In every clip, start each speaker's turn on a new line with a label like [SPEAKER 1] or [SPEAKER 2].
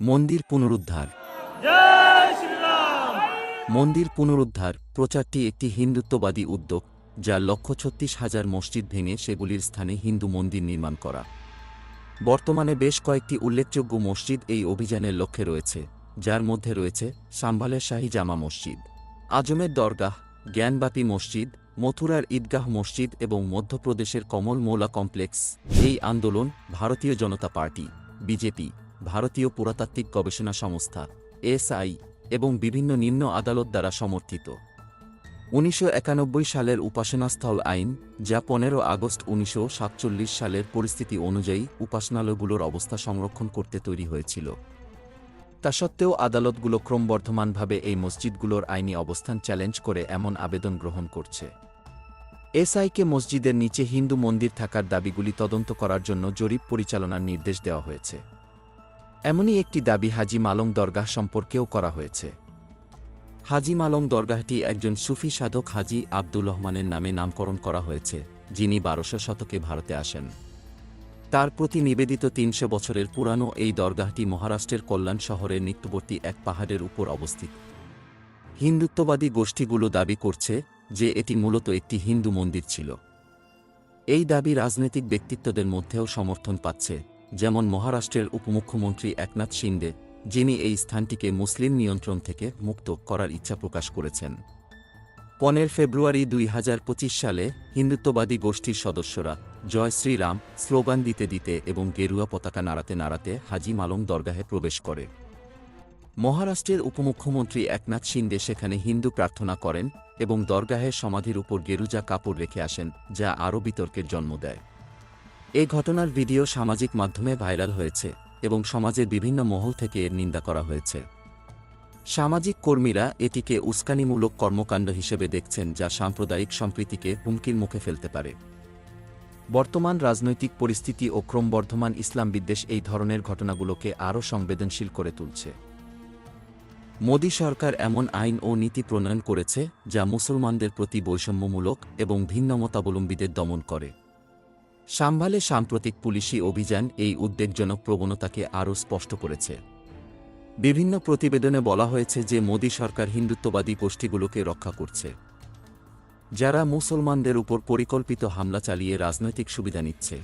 [SPEAKER 1] মন্দির পুনরুদ্ধার। মন্দির পুনরুদ্ধার প্রচারটি একটি হিন্দুত্ববাদী উদ্যোগ যার লক্ষ ছত্রিশ হাজার মসজিদ ভেঙে সেগুলির স্থানে হিন্দু মন্দির নির্মাণ করা। বর্তমানে বেশ কয়েকটি উল্লেখযোগ্য মসজিদ এই অভিযানের লক্ষ্যে রয়েছে, যার মধ্যে রয়েছে সাম্ভালের শাহী জামা মসজিদ, আজমের দরগাহ, জ্ঞানবাপী মসজিদ, মথুরার ঈদগাহ মসজিদ এবং মধ্যপ্রদেশের কমল মৌলা কমপ্লেক্স। এই আন্দোলন ভারতীয় জনতা পার্টি, বিজেপি ভারতীয় পুরাতাত্ত্বিক গবেষণা সংস্থা, এসআই, এবং বিভিন্ন নিম্ন আদালত দ্বারা সমর্থিত। উনিশশো একানব্বই সালের উপাসনাস্থল আইন, যা পনেরো আগস্ট উনিশশো সাতচল্লিশ সালের পরিস্থিতি অনুযায়ী উপাসনালয়গুলোর অবস্থা সংরক্ষণ করতে তৈরি হয়েছিল। তা সত্ত্বেও আদালতগুলো ক্রমবর্ধমানভাবে এই মসজিদগুলোর আইনি অবস্থান চ্যালেঞ্জ করে এমন আবেদন গ্রহণ করছে। এসআইকে মসজিদের নিচে হিন্দু মন্দির থাকার দাবিগুলি তদন্ত করার জন্য জরিপ পরিচালনার নির্দেশ দেওয়া হয়েছে। এমনই একটি দাবি হাজি মালং দরগাহ সম্পর্কেও করা হয়েছে। হাজি মালং দরগাহটি একজন সুফি সাধক হাজি আব্দুল রহমানের নামে নামকরণ করা হয়েছে, যিনি বারোশো শতকে ভারতে আসেন। তার প্রতি নিবেদিত তিনশো বছরের পুরানো এই দরগাহটি মহারাষ্ট্রের কল্যাণ শহরের নিত্যবর্তী এক পাহাড়ের উপর অবস্থিত। হিন্দুত্ববাদী গোষ্ঠীগুলো দাবি করছে যে এটি মূলত একটি হিন্দু মন্দির ছিল। এই দাবি রাজনৈতিক ব্যক্তিত্বদের মধ্যেও সমর্থন পাচ্ছে। যেমন মহারাষ্ট্রের উপমুখ্যমন্ত্রী একনাথ শিন্ডে যিনি এই স্থানটিকে মুসলিম নিয়ন্ত্রণ থেকে মুক্ত করার ইচ্ছা প্রকাশ করেছেন। পনেরো ফেব্রুয়ারি দুই হাজার পঁচিশ সালে হিন্দুত্ববাদী গোষ্ঠীর সদস্যরা জয় শ্রীরাম স্লোগান দিতে দিতে এবং গেরুয়া পতাকা নাড়াতে নাড়াতে হাজি মালং দরগাহে প্রবেশ করে। মহারাষ্ট্রের উপমুখ্যমন্ত্রী একনাথ শিন্ডে সেখানে হিন্দু প্রার্থনা করেন এবং দরগাহের সমাধির উপর গেরুজা কাপড় রেখে আসেন, যা আরও বিতর্কের জন্ম দেয়। এই ঘটনার ভিডিও সামাজিক মাধ্যমে ভাইরাল হয়েছে এবং সমাজের বিভিন্ন মহল থেকে এর নিন্দা করা হয়েছে। সামাজিক কর্মীরা এটিকে উস্কানিমূলক কর্মকাণ্ড হিসেবে দেখছেন যা সাম্প্রদায়িক সম্প্রীতিকে হুমকির মুখে ফেলতে পারে। বর্তমান রাজনৈতিক পরিস্থিতি ও ক্রমবর্ধমান ইসলাম বিদ্বেষ এই ধরনের ঘটনাগুলোকে আরও সংবেদনশীল করে তুলছে। মোদী সরকার এমন আইন ও নীতি প্রণয়ন করেছে যা মুসলমানদের প্রতি বৈষম্যমূলক এবং ভিন্নমতাবলম্বীদের দমন করে। সাম্ভালে সাম্প্রতিক পুলিশি অভিযান এই উদ্বেগজনক প্রবণতাকে আরও স্পষ্ট করেছে। বিভিন্ন প্রতিবেদনে বলা হয়েছে যে মোদী সরকার হিন্দুত্ববাদী গোষ্ঠীগুলোকে রক্ষা করছে। যারা মুসলমানদের উপর পরিকল্পিত হামলা চালিয়ে রাজনৈতিক সুবিধা নিচ্ছে।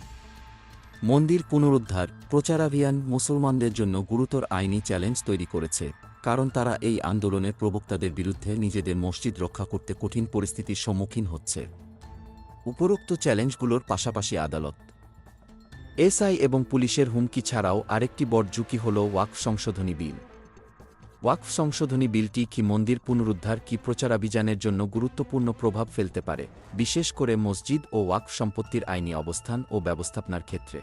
[SPEAKER 1] মন্দির পুনরুদ্ধার, প্রচারাভিয়ান মুসলমানদের জন্য গুরুতর আইনি চ্যালেঞ্জ তৈরি করেছে, কারণ তারা এই আন্দোলনের প্রবক্তাদের বিরুদ্ধে নিজেদের মসজিদ রক্ষা করতে কঠিন পরিস্থিতির সম্মুখীন হচ্ছে। উপরোক্ত চ্যালেঞ্জগুলোর পাশাপাশি আদালত। এসআই এবং পুলিশের হুমকি ছাড়াও আরেকটি বড় ঝুঁকি হল ওয়াকফ সংশোধনী বিল। ওয়াকফ সংশোধনী বিলটি কি মন্দির পুনরুদ্ধার, কি প্রচারাভিযানের জন্য গুরুত্বপূর্ণ প্রভাব ফেলতে পারে, বিশেষ করে মসজিদ ও ওয়াকফ সম্পত্তির আইনি অবস্থান ও ব্যবস্থাপনার ক্ষেত্রে?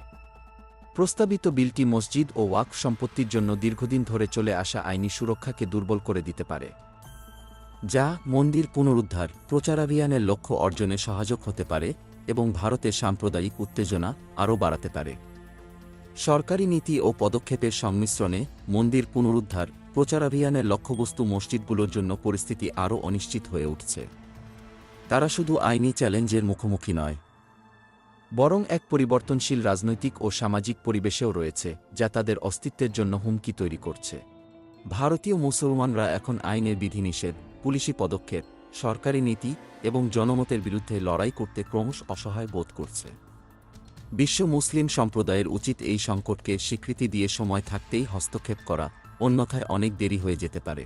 [SPEAKER 1] প্রস্তাবিত বিলটি মসজিদ ও ওয়াকফ সম্পত্তির জন্য দীর্ঘদিন ধরে চলে আসা আইনি সুরক্ষাকে দুর্বল করে দিতে পারে। যা মন্দির পুনরুদ্ধার প্রচারাভিযানের লক্ষ্য অর্জনে সহায়ক হতে পারে এবং ভারতের সাম্প্রদায়িক উত্তেজনা আরও বাড়াতে পারে। সরকারি নীতি ও পদক্ষেপের সংমিশ্রণে মন্দির পুনরুদ্ধার প্রচারাভিযানের লক্ষ্যবস্তু মসজিদগুলোর জন্য পরিস্থিতি আরও অনিশ্চিত হয়ে উঠছে। তারা শুধু আইনি চ্যালেঞ্জের মুখোমুখি নয়, বরং এক পরিবর্তনশীল রাজনৈতিক ও সামাজিক পরিবেশেও রয়েছে, যা তাদের অস্তিত্বের জন্য হুমকি তৈরি করছে। ভারতীয় মুসলমানরা এখন আইনের বিধিনিষেধ পুলিশি পদক্ষেপ, সরকারি নীতি এবং জনমতের বিরুদ্ধে লড়াই করতে ক্রমশ অসহায় বোধ করছে। বিশ্ব মুসলিম সম্প্রদায়ের উচিত এই সংকটকে স্বীকৃতি দিয়ে সময় থাকতেই হস্তক্ষেপ করা, অন্যথায় অনেক দেরি হয়ে যেতে পারে।